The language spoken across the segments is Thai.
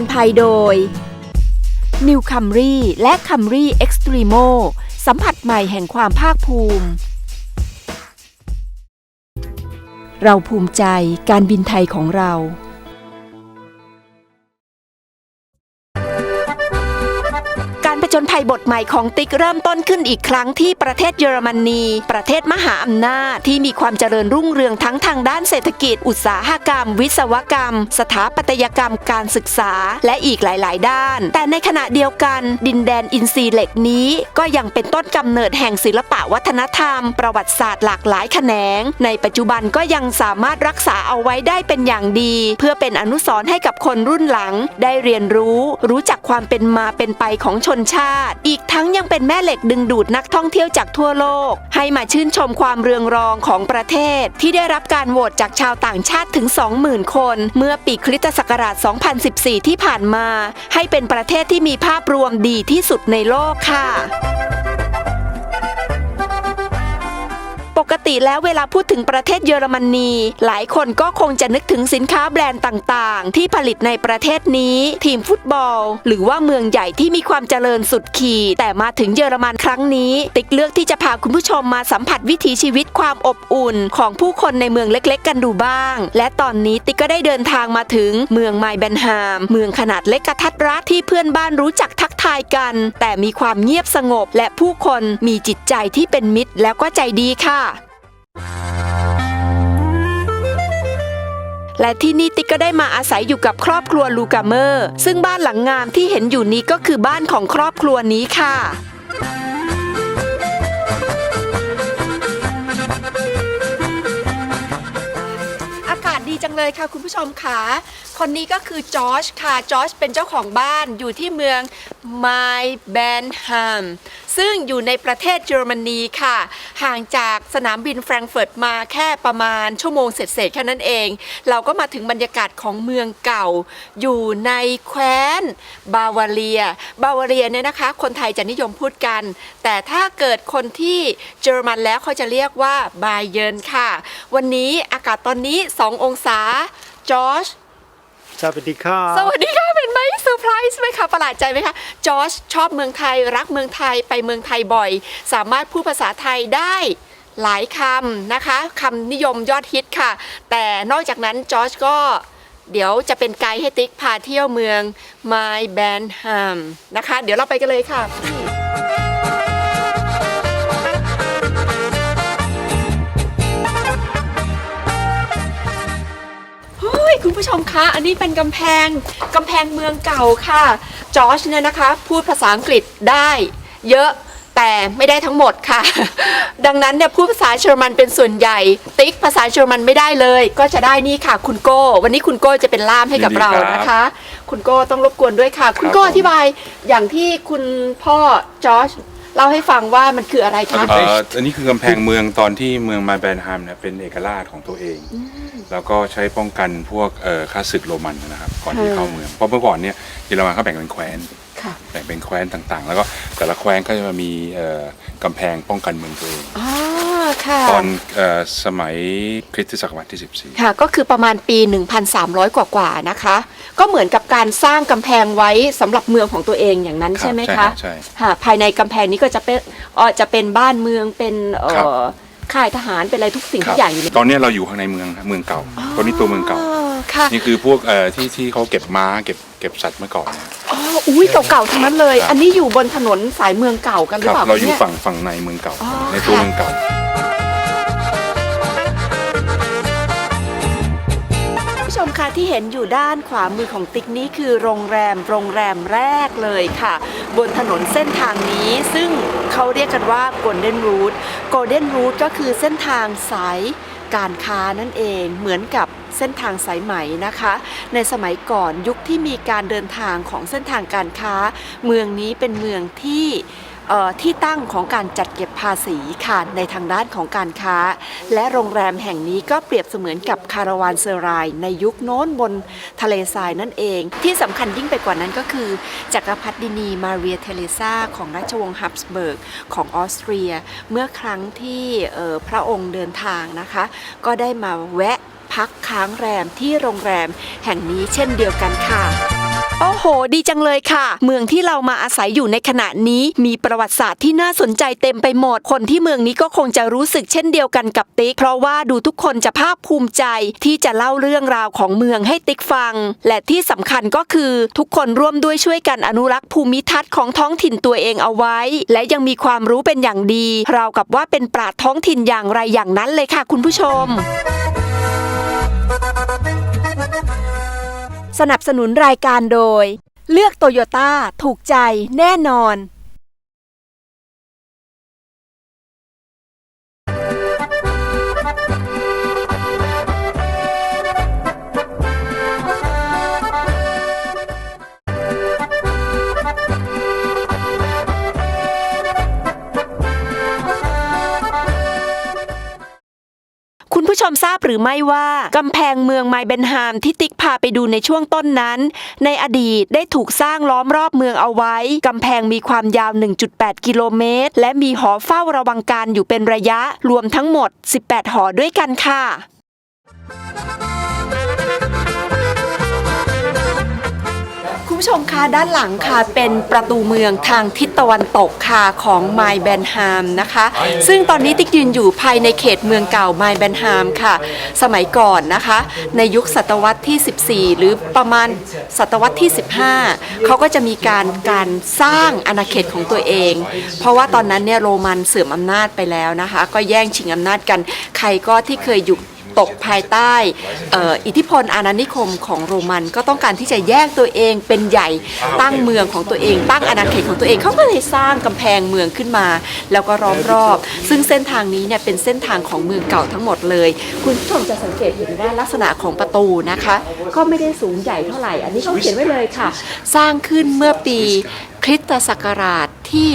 ญภัยโดย New Camry และ Camry Extremo สัมผัสใหม่แห่งความภาคภูมิ เราภูมิใจการบินไทยของเรา จญภัยบทใหม่ของติ๊กเริ่มต้นขึ้นอีกครั้งที่ประเทศเยอรมนี ประเทศมหาอำนาจที่มีความเจริญรุ่งเรืองทั้งทางด้านเศรษฐกิจ อุตสาหกรรม วิศวกรรม สถาปัตยกรรมการศึกษา และอีกหลาย ๆ ด้าน แต่ในขณะเดียวกันดินแดนอินทรีเหล็กนี้ ก็ยังเป็นต้นกำเนิดแห่งศิลปะวัฒนธรรม ประวัติศาสตร์หลากหลายแขนง ในปัจจุบันก็ยังสามารถรักษาเอาไว้ได้เป็นอย่างดี เพื่อเป็นอนุสรณ์ให้กับคนรุ่นหลัง ได้เรียนรู้ รู้จักความเป็นมาเป็นไปของชนชาติอีกทั้งยังเป็นแม่เหล็กดึงดูดนักท่องเที่ยวจากทั่วโลก ให้มาชื่นชมความเรืองรองของประเทศ ที่ได้รับการโหวตจากชาวต่างชาติถึง 20,000 คน เมื่อปีคริสตศักราช 2014 ที่ผ่านมา ให้เป็นประเทศที่มีภาพรวมดีที่สุดในโลกค่ะ กติแล้วเวลาพูดถึงประเทศเยอรมนี หลายคนก็คงจะนึกถึงสินค้าแบรนด์ต่างๆ ที่ผลิตในประเทศนี้ ทีมฟุตบอล หรือว่าเมืองใหญ่ที่มีความเจริญสุดขีด แต่มาถึงเยอรมันครั้งนี้ ติ๊กเลือกที่จะพาคุณผู้ชมมาสัมผัสวิถีชีวิตความอบอุ่น ของผู้คนในเมืองเล็กๆ กันดูบ้าง และตอนนี้ติ๊กก็ได้เดินทางมาถึงเมืองไมเบนฮาม เมืองขนาดเล็กกระทัดรัดที่เพื่อนบ้านรู้จัก ทายกัน แต่มีความเงียบสงบและผู้คนมีจิตใจที่เป็นมิตรแล้วก็ใจดีค่ะ และที่นี่ติ๊กก็ได้มาอาศัยอยู่กับครอบครัวลูกาเมอร์ ซึ่งบ้านหลังงามที่เห็นอยู่นี้ก็คือบ้านของครอบครัวนี้ค่ะอากาศดีจังเลยค่ะคุณผู้ชมค่ะ คนนี้ก็คือจอร์จค่ะจอร์จเป็นเจ้าของบ้านอยู่ที่เมืองไมเบนฮัมซึ่งอยู่ในประเทศเยอรมนีค่ะ ห่างจากสนามบินแฟรงก์เฟิร์ตมาแค่ประมาณชั่วโมงเศษๆแค่นั้นเอง เราก็มาถึงบรรยากาศของเมืองเก่า อยู่ในแคว้นบาวาเรีย บาวาเรียเนี่ยนะคะ คนไทยจะนิยมพูดกัน แต่ถ้าเกิดคนที่เยอรมันแล้วเขาจะเรียกว่าบาเยิร์นค่ะ วันนี้อากาศตอนนี้ 2 องศาจอร์จ สวัสดีครับสวัสดีค่ะ เป็นไหมเซอร์ไพรส์ไหมคะ ประหลาดใจไหมคะจอร์จชอบเมืองไทย รักเมืองไทยไปเมืองไทยบ่อย สามารถพูดภาษาไทยได้หลายคำนะคะคำนิยมยอดฮิตค่ะ แต่นอกจากนั้นจอร์จก็เดี๋ยวจะเป็นไกด์ให้ติ๊กพาเที่ยวเมืองไมแบนฮัมนะคะ เดี๋ยวเราไปกันเลยค่ะ คุณผู้ชมคะ อันนี้เป็นกำแพงกำแพงเมืองเก่าค่ะจอร์จเนี่ยนะคะ พูดภาษาอังกฤษได้เยอะแต่ไม่ได้ทั้งหมดค่ะ ดังนั้นเนี่ยพูดภาษาเยอรมันเป็นส่วนใหญ่ ติ๊กภาษาเยอรมันไม่ได้เลย ก็จะได้นี่ค่ะ คุณโก้ วันนี้คุณโก้จะเป็นล่ามให้กับยินดีเราครับนะคะ คุณโก้ต้องรบกวนด้วยค่ะ คุณครับโก้ผมอธิบายอย่างที่คุณพ่อจอร์จ เล่าให้ฟังว่ามันคืออะไรคะ เอ่ออันนี้คือกำแพงเมืองตอนที่เมืองมาแบนฮัมเนี่ยเป็นเอกราชของตัวเอง แล้วก็ใช้ป้องกันพวกเอ่อข้าศึกโรมันนะครับก่อนที่ค่ะเข้าเมืองเพราะเมื่อก่อนเนี่ยเยอรมันเขาแบ่งเป็นแคว้นค่ะแบ่งเป็นแคว้นต่างๆ แล้วก็แต่ละแคว้นก็จะมีเอ่อกำแพงป้องกันเมืองตัวเองอ๋อ ค่ะ ตอนเอ่อสมัยคริสตศักราชที่14ค่ะ ก็คือประมาณปี 1,300 กว่ากว่าๆนะคะ ก็เหมือนกับการสร้างกำแพงไว้สำหรับเมืองของตัวเองอย่างนั้นครับใช่ไหมใช่คะใช่ค่ะภายในกำแพงนี้ก็จะเป็นเอ่อจะเป็นบ้านเมืองเป็นเอ่ครับอค่ายทหารเป็นอะไรทุกสิ่งคทุรับ กอย่างอยู่ในตอนเนี้ยเราอยู่ข้างในเมืองเมืองเก่าตอนนี้ตัวเมืองเก่าอ๋อค่ะนี่คือพวกเอ่อที่ที่เขาเก็บม้าเก็บเก็บสัตว์เมื่อก่อนเนี่ยอ๋ออุ้ยเก่าๆทั้งนั้นเลย ครับ อันนี้อยู่บนถนนสายเมืองเก่ากันหรืคอรับเปล่าเราอยู่นี่ฝั่งฝั่งในเมืองเก่า อ๋อในตัวค่ะ เมืองเก่า มคะที่เห็นอยู่ด้านขวามือของติ๊กนี้คือโรงแรมโรงแรมแรกเลยค่ะ บนถนนเส้นทางนี้ ซึ่งเขาเรียกกันว่า Golden Route Golden Route ก็คือเส้นทางสายการค้านั่นเองเหมือนกับเส้นทางสายไหมนะคะ ในสมัยก่อนยุคที่มีการเดินทางของเส้นทางการค้า เมืองนี้เป็นเมืองที่ ที่ตั้งของการจัดเก็บภาษีค่ะในทางด้านของการค้า และโรงแรมแห่งนี้ก็เปรียบเสมือนกับคาราวานเซอร์ไรในยุคโน้นบนทะเลทรายนั่นเอง ที่สำคัญยิ่งไปกว่านั้นก็คือ จักรพรรดินีมาเรียเทเลซาของราชวงศ์ฮับสเบิร์กของออสเตรีย เมื่อครั้งที่พระองค์เดินทางนะคะ ก็ได้มาแวะพักค้างแรมที่โรงแรมแห่งนี้เช่นเดียวกันค่ะ โอ้โห ดีจังเลยค่ะ เมืองที่เรามาอาศัยอยู่ในขณะนี้ มีประวัติศาสตร์ที่น่าสนใจเต็มไปหมด คนที่เมืองนี้ก็คงจะรู้สึกเช่นเดียวกันกับติ๊ก เพราะว่าดูทุกคนจะภาคภูมิใจที่จะเล่าเรื่องราวของเมืองให้ติ๊กฟัง และที่สำคัญก็คือทุกคนร่วมด้วยช่วยกันอนุรักษ์ภูมิทัศน์ของท้องถิ่นตัวเองเอาไว้ และยังมีความรู้เป็นอย่างดีราวกับว่าเป็นปราดท้องถิ่นอย่างไรอย่างนั้นเลยค่ะ คุณผู้ชม สนับสนุนรายการโดย เลือกโตโยต้าถูกใจแน่นอน มทราบหรือไม่ว่ากำแพงเมืองไมเบนฮามที่ติ๊กพาไปดูในช่วงต้นนั้น ในอดีตได้ถูกสร้างล้อมรอบเมืองเอาไว้กำแพงมีความยาว 1.8 กิโลเมตร และมีหอเฝ้าระวังการอยู่เป็นระยะรวมทั้งหมด 18 หอด้วยกันค่ะ ผู้ชมคะด้านหลังค่ะเป็นประตูเมืองทางทิศตะวันตกค่ะของไมเบนฮามนะคะ ซึ่งตอนนี้ติ๊กยืนอยู่ภายในเขตเมืองเก่าไมเบนฮามค่ะ สมัยก่อนนะคะ ในยุคศตวรรษที่ 14 หรือประมาณศตวรรษที่ 15 เขาก็จะมีการการสร้างอาณาเขตของตัวเอง เพราะว่าตอนนั้นเนี่ยโรมันเสื่อมอำนาจไปแล้วนะคะ ก็แย่งชิงอำนาจกันใครก็ที่เคยอยู่ ตกภายใต้เอ่ออิทธิพลอาณานิคมของโรมัน ก็ต้องการที่จะแยกตัวเองเป็นใหญ่ตั้งเมืองของตัวเอง ตั้งอาณาเขตของตัวเองเขาก็เลยสร้างกำแพงเมืองขึ้นมา แล้วก็ล้อมรอบ ซึ่งเส้นทางนี้เนี่ยเป็นเส้นทางของเมืองเก่าทั้งหมดเลย คุณผู้ชมจะสังเกตเห็นว่าลักษณะของประตูนะคะ ก็ไม่ได้สูงใหญ่เท่าไหร่ อันนี้เขาเขียนไว้เลยค่ะ สร้างขึ้นเมื่อปีคริสตศักราช ที่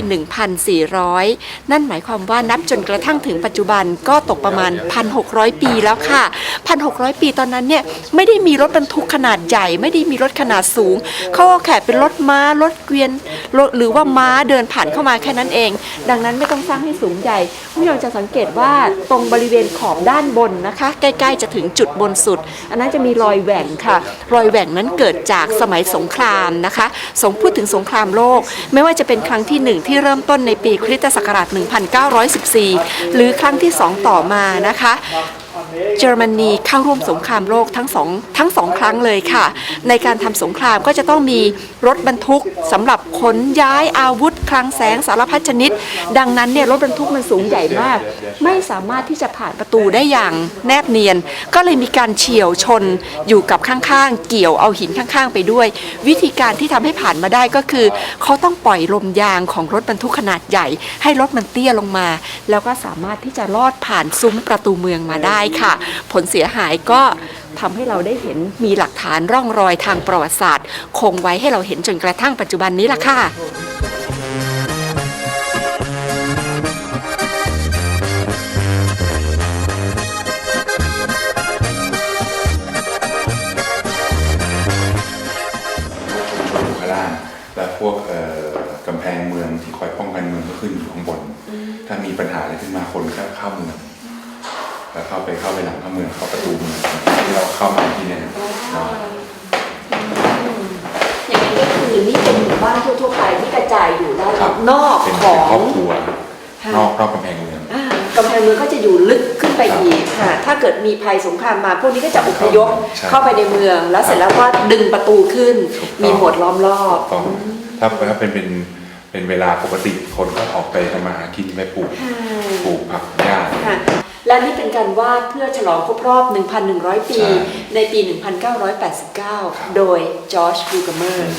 1,400 นั่นหมายความว่านับจนกระทั่งถึงปัจจุบันก็ตกประมาณ 1,600 ปีแล้วค่ะ 1,600 ปีตอนนั้นเนี่ยไม่ได้มีรถบรรทุกขนาดใหญ่ ไม่ได้มีรถขนาดสูงเขาแค่เป็นรถม้ารถเกวียนรถหรือว่าม้าเดินผ่านเข้ามาแค่นั้นเอง ดังนั้นไม่ต้องสร้างให้สูงใหญ่ผู้ชมจะสังเกตว่าตรงบริเวณขอบด้านบนนะคะ ใกล้ๆจะถึงจุดบนสุด อันนั้นจะมีรอยแหว่งค่ะ รอยแหว่งนั้นเกิดจากสมัยสงครามนะคะ สงพูดถึงสงครามโลก ไม่ว่าจะเป็นครั้งที่หนึ่งที่เริ่มต้นในปีคริสตศักราช 1914 หรือครั้งที่สองต่อมานะคะ เยอรมนีเข้าร่วมสงครามโลกทั้งสองทั้งสองครั้งเลยค่ะ ในการทำสงครามก็จะต้องมีรถบรรทุกสำหรับขนย้ายอาวุธคลังแสงสารพัดชนิด ดังนั้นเนี่ยรถบรรทุกมันสูงใหญ่มาก ไม่สามารถที่จะผ่านประตูได้อย่างแนบเนียน ก็เลยมีการเฉียวชนอยู่กับข้างๆ เกี่ยวเอาหินข้างๆ ไปด้วย วิธีการที่ทำให้ผ่านมาได้ก็คือ เขาต้องปล่อยลมยางของรถบรรทุกขนาดใหญ่ ให้รถมันเตี้ยลงมา แล้วก็สามารถที่จะลอดผ่านซุ้มประตูเมืองมาได้ค่ะผลเสียหายก็ทำให้เราได้เห็นมีหลักฐานร่องรอยทางประวัติศาสตร์ คงไว้ให้เราเห็นจนกระทั่งปัจจุบันนี้ล่ะค่ะชนอยู่ข้างล่างและพวกเอ่อกำแพงเมืองที่คอยป้องกันเมืองก็ขึ้นอยู่ข้างบน ถ้ามีปัญหาอะไรขึ้นมาคนก็เข้าเมืองแล้วเข้า ไปเข้าไปหลังเข้าเมืองเข้าประตูเมืองที่เราเข้ามาที่เนี่ยเนาะอย่างนี้ก็คือนี่เป็นหมู่บ้านทั่วๆไปที่กระจายอยู่ด้านครับนอกเป็นขเป็นองครอบครัวค่ะนอกนอกกำแพงเมือง อ่ากำแพงเมืองก็จะอยู่ลึกขึ้นไปอีกค่ะ ถ้าเกิดมีภัยสงครามมา พวกนี้ก็จะอพยพใช่เข้าไปในเมือง แล้วเสร็จแล้วก็ดึงประตูขึ้น ถูกต้อง มีหมวดล้อมรอบต้องถ้าถ้าเป็นเป็นเป็นเวลาปกติคนก็ออกไปทำมาหากินไปปลูกปลูกผักหญ้า ค่ะ และและนี่เป็นการวาดเพื่อฉลองครบรอบ 1,100 ปีใช่ในปี 1989 โดยจอร์จบูกเมอร์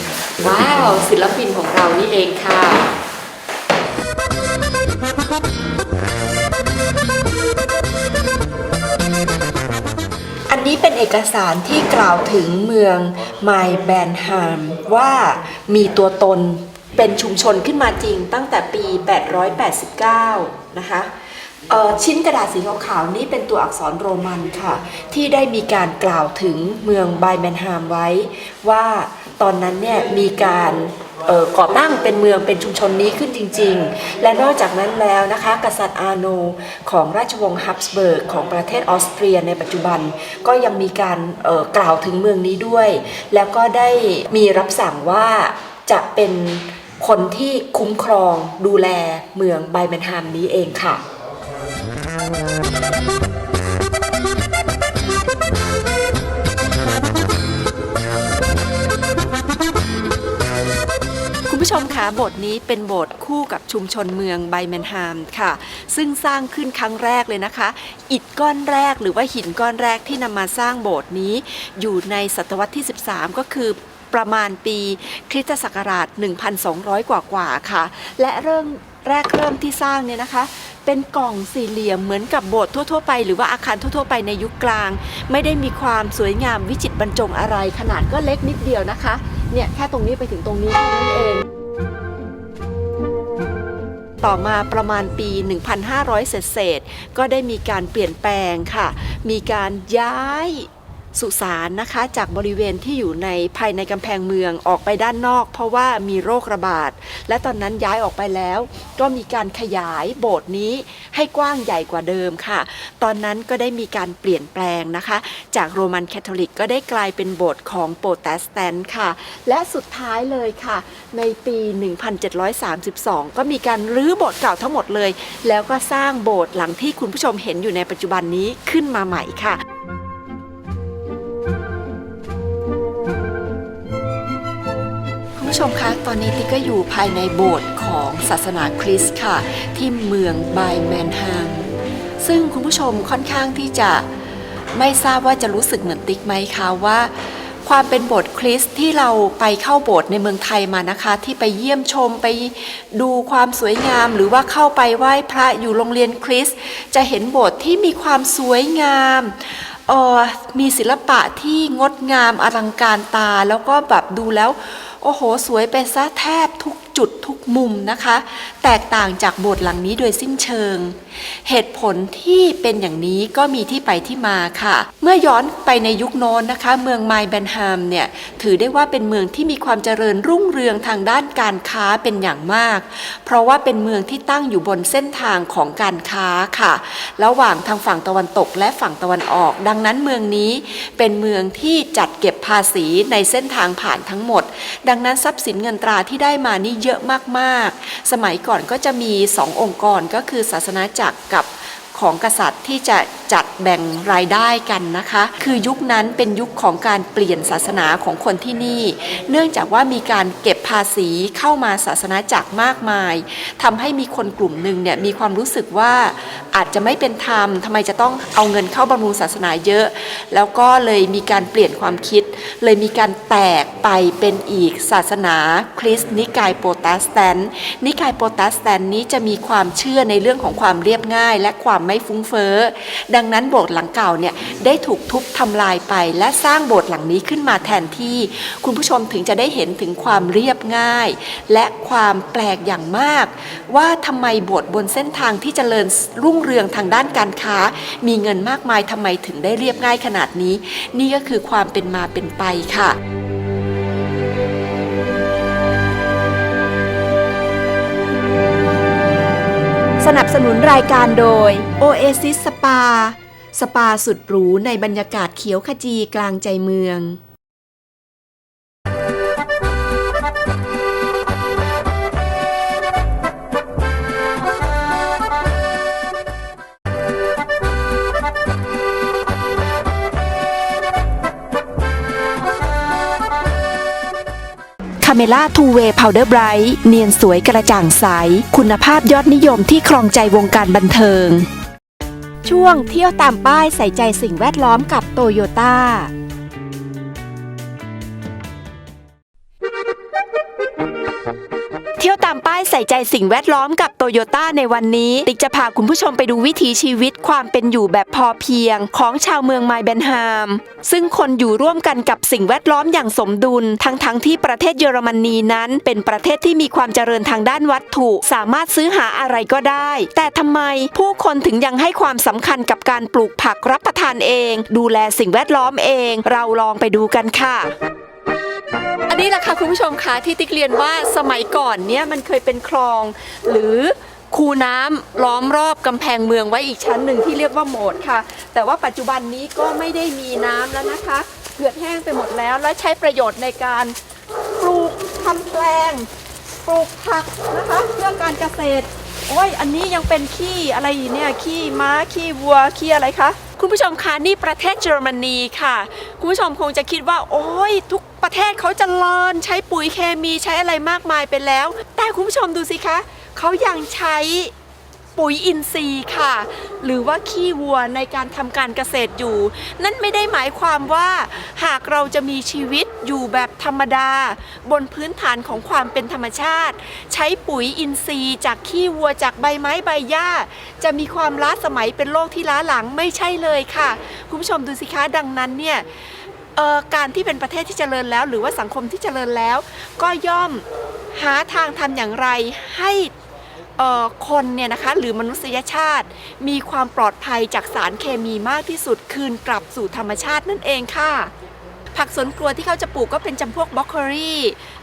ว้าว ศิลปินของเรานี่เองค่ะอันนี้เป็นเอกสารที่กล่าวถึงเมืองไมแบนฮามว่ามีตัวตนเป็นชุมชนขึ้นมาจริงตั้งแต่ปี 889 นะคะเอ่อ ชิ้นกระดาษสีขาวๆนี้เป็นตัวอักษรโรมันค่ะ ที่ได้มีการกล่าวถึงเมืองไบแมนฮามไว้ ว่าตอนนั้นเนี่ยมีการก่อตั้งเป็นเมืองเป็นชุมชนนี้ขึ้นจริง ๆ และนอกจากนั้นแล้วนะคะ กษัตริย์อาโนของราชวงศ์ฮับสเบิร์กของประเทศออสเตรียในปัจจุบันก็ยังมีการกล่าวถึงเมืองนี้ด้วย แล้วก็ได้มีรับสั่งว่าจะเป็นคนที่คุ้มครองดูแลเมืองไบแมนฮามนี้เองค่ะ คุณผู้ชมคะโบสถ์นี้เป็นโบสถ์คู่กับชุมชนเมืองไบแมนฮามค่ะ ซึ่งสร้างขึ้นครั้งแรกเลยนะคะ อิฐก้อนแรกหรือว่าหินก้อนแรกที่นำมาสร้างโบสถ์นี้ อยู่ในศตวรรษที่ 13 ก็คือประมาณปีคริสตศักราช 1,200 กว่ากว่าๆค่ะ และเริ่ม แรกเริ่มที่สร้างเนี่ยนะคะ เป็นกล่องสี่เหลี่ยมเหมือนกับโบสถ์ทั่วๆไป หรือว่าอาคารทั่วๆไปในยุคกลาง ไม่ได้มีความสวยงามวิจิตรบรรจงอะไร ขนาดก็เล็กนิดเดียวนะคะเนี่ยแค่ตรงนี้ไปถึงตรงนี้เท่านั้นเอง ต่อมาประมาณปี 1,500 เศษเศษก็ได้มีการเปลี่ยนแปลงค่ะ มีการย้าย สุสานนะคะจากบริเวณที่อยู่ในภายในกำแพงเมืองออกไปด้านนอก เพราะว่ามีโรคระบาด และตอนนั้นย้ายออกไปแล้ว ก็มีการขยายโบสถ์นี้ให้กว้างใหญ่กว่าเดิมค่ะ ตอนนั้นก็ได้มีการเปลี่ยนแปลงนะคะ จากโรมันแคทอลิกก็ได้กลายเป็นโบสถ์ของโปรเตสแตนต์ค่ะ และสุดท้ายเลยค่ะ ในปี 1732 ก็มีการรื้อโบสถ์เก่าทั้งหมดเลย แล้วก็สร้างโบสถ์หลังที่คุณผู้ชมเห็นอยู่ในปัจจุบันนี้ขึ้นมาใหม่ค่ะ ผู้ชมคะตอนนี้ติ๊กก็อยู่ภายในโบสถ์ของศาสนาคริสต์ค่ะ ที่เมืองไบแมนฮามซึ่งคุณผู้ชมค่อนข้างที่จะไม่ทราบว่าจะรู้สึกเหมือนติ๊กไหมคะว่าความเป็นโบสถ์คริสต์ที่เราไปเข้าโบสถ์ในเมืองไทยมานะคะ ที่ไปเยี่ยมชมไปดูความสวยงาม หรือว่าเข้าไปไหว้พระอยู่โรงเรียนคริสต์จะเห็นโบสถ์ที่มีความสวยงามออมีศิลปะที่งดงามอลังการตา แล้วก็แบบดูแล้ว โอ้โห สวยไปซะแทบ มุมนะคะ แตกต่างจากโบสถ์หลังนี้โดยสิ้นเชิง เหตุผลที่เป็นอย่างนี้ก็มีที่ไปที่มาค่ะ เมื่อย้อนไปในยุคโน้นนะคะ เมืองไมแบนฮามเนี่ยถือได้ว่าเป็นเมืองที่มีความเจริญรุ่งเรืองทางด้านการค้าเป็นอย่างมาก เพราะว่าเป็นเมืองที่ตั้งอยู่บนเส้นทางของการค้าค่ะ ระหว่างทางฝั่งตะวันตกและฝั่งตะวันออก ดังนั้นเมืองนี้เป็นเมืองที่จัดเก็บภาษีในเส้นทางผ่านทั้งหมด ดังนั้นทรัพย์สินเงินตราที่ได้มานี่เยอะมากๆสมัยก่อนก็จะมีสององค์กรก็คือศาสนาจักรกับของกษัตริย์ที่จะจัดแบ่งรายได้กันนะคะ คือยุคนั้นเป็นยุคของการเปลี่ยนศาสนาของคนที่นี่ เนื่องจากว่ามีการเก็บภาษีเข้ามาศาสนาจักรมากมายทำให้มีคนกลุ่มหนึ่งเนี่ยมีความรู้สึกว่า อาจจะไม่เป็นธรรมทำไมจะต้องเอาเงินเข้าบำรุงศาสนาเยอะ แล้วก็เลยมีการเปลี่ยนความคิด เลยมีการแตกไปเป็นอีกศาสนาคริสต์นิกายโปรเตสแตนต์นิกายโปรเตสแตนต์นี้จะมีความเชื่อในเรื่องของความเรียบง่าย และความไม่ฟุ้งเฟ้อ ดังนั้นโบสถ์หลังเก่าเนี่ยได้ถูกทุบทำลายไป และสร้างโบสถ์หลังนี้ขึ้นมาแทนที่ คุณผู้ชมถึงจะได้เห็นถึงความเรียบง่าย และความแปลกอย่างมาก ว่าทำไมโบสถ์บนเส้นทางที่เจริญรุ่งเรืองทางด้านการค้า มีเงินมากมายทำไมถึงได้เรียบง่ายขนาดนี้ นี่ก็คือความเป็นมาเป็นไปค่ะสนับสนุนรายการโดย Oasis Spa สปาสุดหรูในบรรยากาศเขียวขจีกลางใจเมือง เมล่าทูเวย์พาวเดอร์ไบรท์เนียนสวยกระจ่างใส คุณภาพยอดนิยมที่ครองใจวงการบันเทิง ช่วงเที่ยวตามป้ายใส่ใจสิ่งแวดล้อมกับโตโยต้า ส่ใจสิ่งแวดล้อมกับโตโยต้าในวันนี้ ติ๊กจะพาคุณผู้ชมไปดูวิถีชีวิตความเป็นอยู่แบบพอเพียง ของชาวเมืองไมเบนฮาม ซึ่งคนอยู่ร่วมกันกับสิ่งแวดล้อมอย่างสมดุล ทั้งๆทที่ประเทศเยอรมนีนั้น เป็นประเทศที่มีความเจริญทางด้านวัตถุ สามารถซื้อหาอะไรก็ได้ แต่ทำไมผู้คนถึงยังให้ความสำคัญกับการปลูกผักรับประทานเอง ดูแลสิ่งแวดล้อมเอง เราลองไปดูกันค่ะ อันนี้แหละค่ะคุณผู้ชมคะที่ติ๊กเรียนว่าสมัยก่อนเนี่ยมันเคยเป็นคลอง หรือคูน้ำล้อมรอบกำแพงเมืองไว้อีกชั้นหนึ่งที่เรียกว่าโหมดค่ะ แต่ว่าปัจจุบันนี้ก็ไม่ได้มีน้ำแล้วนะคะเหือดแห้งไปหมดแล้ว และใช้ประโยชน์ในการปลูกทำแปลง ปลูกผักนะคะเพื่อการเกษตร โอ้ยอันนี้ยังเป็นขี้อะไรอยู่เนี่ยขี้ม้าขี้วัวขี้อะไรคะ คุณผู้ชมคะนี่ประเทศเยอรมนีค่ะ คุณผู้ชมคงจะคิดว่า โอ้ยทุกประเทศเขาจะเริญใช้ปุ๋ยเคมีใช้อะไรมากมายไปแล้ว แต่คุณผู้ชมดูสิคะเขายังใช้ ปุ๋ยอินทรีย์ค่ะ หรือว่าขี้วัวในการทำการเกษตรอยู่ นั่นไม่ได้หมายความว่าหากเราจะมีชีวิตอยู่แบบธรรมดา บนพื้นฐานของความเป็นธรรมชาติ ใช้ปุ๋ยอินทรีย์จากขี้วัวจากใบไม้ใบหญ้า จะมีความล้าสมัยเป็นโลกที่ล้าหลังไม่ใช่เลยค่ะ คุณผู้ชมดูสิคะดังนั้นเนี่ยการที่เป็นประเทศที่เจริญแล้ว หรือว่าสังคมที่เจริญแล้ว ก็ย่อมหาทางทำอย่างไรให้ คนเนี่ยนะคะหรือมนุษยชาติ มีความปลอดภัยจากสารเคมีมากที่สุดคืนกลับสู่ธรรมชาตินั่นเองค่ะ ผักสวนครัวที่เขาจะปลูกก็เป็นจำพวกบรอกโคลี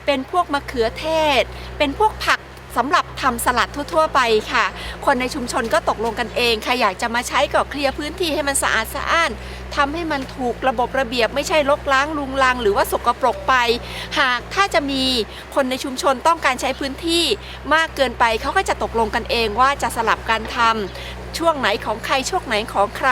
เป็นพวกมะเขือเทศ เป็นพวกผักสำหรับทำสลัดทั่ว ๆ ไปค่ะ คนในชุมชนก็ตกลงกันเองใครอยากจะมาใช้ก็เคลียร์พื้นที่ให้มันสะอาดสะอ้าน ทำให้มันถูกระบบระเบียบ ไม่ใช่ลกล้างลุงลัง หรือว่าสกปรกไป หากถ้าจะมีคนในชุมชนต้องการใช้พื้นที่มากเกินไปเขาก็จะตกลงกันเองว่าจะสลับกันทำช่วงไหนของใครช่วงไหนของใคร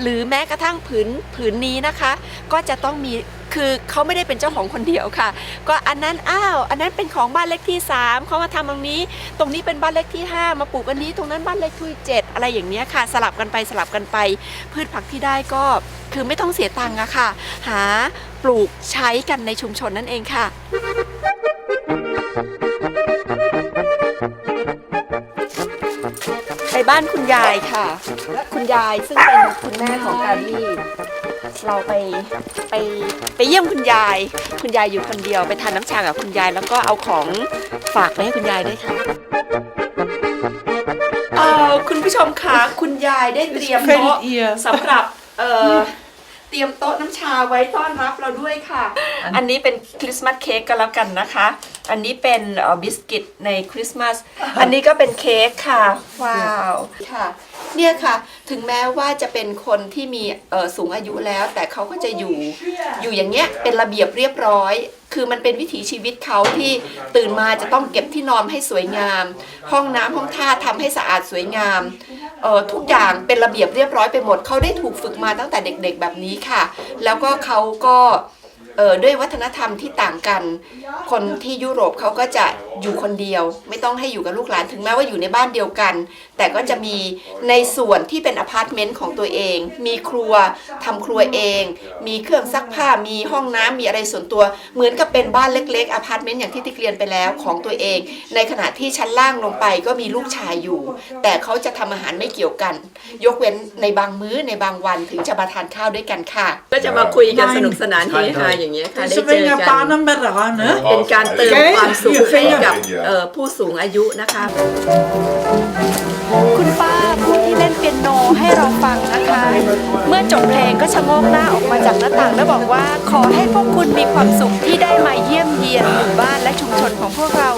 หรือแม้กระทั่งผืนผืนนี้นะคะ ก็จะต้องมี คือเขาไม่ได้เป็นเจ้าของคนเดียวค่ะ ก็อันนั้นอ้าวอันนั้นเป็นของบ้านเลขที่ 3เขามาทำตรงนี้ ตรงนี้เป็นบ้านเลขที่ 5 มาปลูกอันนี้ ตรงนั้นบ้านเลขที่ 7 อะไรอย่างเนี้ยค่ะ สลับกันไปสลับกันไป พืชผักที่ได้ก็คือไม่ต้องเสียตังค์อะค่ะ หาปลูกใช้กันในชุมชนนั่นเองค่ะ ไปบ้านคุณยายค่ะ คุณยายซึ่งเป็นคุณแม่ของการี่ เราไปไปไปเยี่ยมคุณยาย คุณยายอยู่คนเดียว ไปทานน้ำชากับคุณยาย แล้วก็เอาของฝากไปให้คุณยายด้วยค่ะเอ่อคุณผู้ชมคะคุณยายได้เตรียมโต๊ะสำหรับเอ่อเตรียมโต๊ะน้ำชาไว้ต้อนรับเราด้วยค่ะ อันนี้เป็นคริสต์มาสเค้กก็แล้วกันนะคะ อันนี้เป็นเอ่อบิสกิตในคริสต์มาส อันนี้ก็เป็นเค้กค่ะ ว้าว ค่ะ เนี่ยค่ะ ถึงแม้ว่าจะเป็นคนที่มีสูงอายุแล้ว แต่เขาก็จะอยู่อยู่อย่างเงี้ยเป็นระเบียบเรียบร้อย คือมันเป็นวิถีชีวิตเขาที่ตื่นมาจะต้องเก็บที่นอนให้สวยงาม ห้องน้ำห้องท่าทำให้สะอาดสวยงามทุกอย่างเป็นระเบียบเรียบร้อยไปหมดเขาได้ถูกฝึกมาตั้งแต่เด็กๆแบบนี้ค่ะ แล้วก็เขาก็ เออด้วยวัฒนธรรมที่ต่างกัน คนที่ยุโรปเขาก็จะอยู่คนเดียว ไม่ต้องให้อยู่กับลูกหลานถึงแม้ว่าอยู่ในบ้านเดียวกัน แต่ก็จะมีในส่วนที่เป็นอพาร์ตเมนต์ของตัวเอง มีครัวทำครัวเอง มีเครื่องซักผ้ามีห้องน้ำมีอะไรส่วนตัว เหมือนกับเป็นบ้านเล็กๆอพาร์ตเมนต์อย่างที่ติ๊กเรียนไปแล้วของตัวเอง ในขณะที่ชั้นล่างลงไปก็มีลูกชายอยู่ แต่เขาจะทำอาหารไม่เกี่ยวกัน ยกเว้นในบางมื้อในบางวันถึงจะมาทานข้าวด้วยกันค่ะ ก็จะมาคุยกันสนุกสนานเฮฮาอย่างเงี้ยค่ะ ได้ Ze เจอ vingen กัน pannen met haar, hè? เป็นการเติม Oké, ความสุข je ให้ vinger. กับเอ่อผู้สูงอายุนะคะ คุณป้าผู้ที่เล่นเปียโนให้เราฟังนะคะ เมื่อจบเพลงก็ชะโงกหน้าออกมาจากหน้าต่างแล้วบอกว่า ขอให้พวกคุณมีความสุขที่ได้มาเยี่ยมเยียนหมู่บ้านและชุมชนของพวกเรา